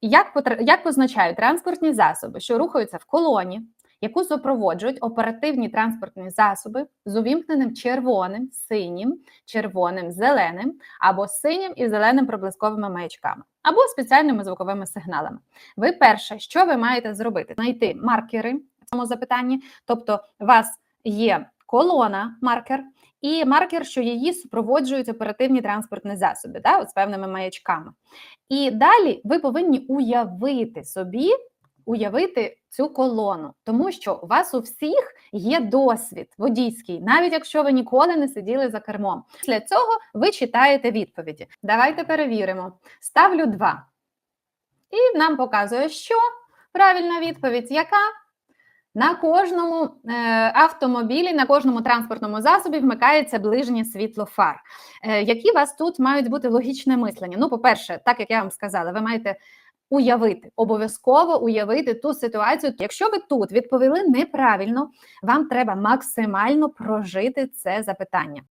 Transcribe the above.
Як, як позначають транспортні засоби, що рухаються в колоні, яку супроводжують оперативні транспортні засоби з увімкненим червоним, синім, червоним, зеленим або синім і зеленим проблисковими маячками, або спеціальними звуковими сигналами. Ви перше, що ви маєте зробити? Знайти маркери в цьому запитанні, тобто у вас є колона, маркер, і маркер, що її супроводжують оперативні транспортні засоби, да, от з певними маячками. І далі ви повинні уявити собі, уявити цю колону, тому що у вас у всіх є досвід водійський, навіть якщо ви ніколи не сиділи за кермом. Після цього ви читаєте відповіді. Давайте перевіримо. Ставлю 2. І нам показує, що правильна відповідь, яка на кожному е, автомобілі, на кожному транспортному засобі вмикається ближнє світло фар. Е, які у вас тут мають бути логічне мислення? Ну, по-перше, так як я вам сказала, ви маєте уявити, обов'язково уявити ту ситуацію. Якщо ви тут відповіли неправильно, вам треба максимально прожити це запитання.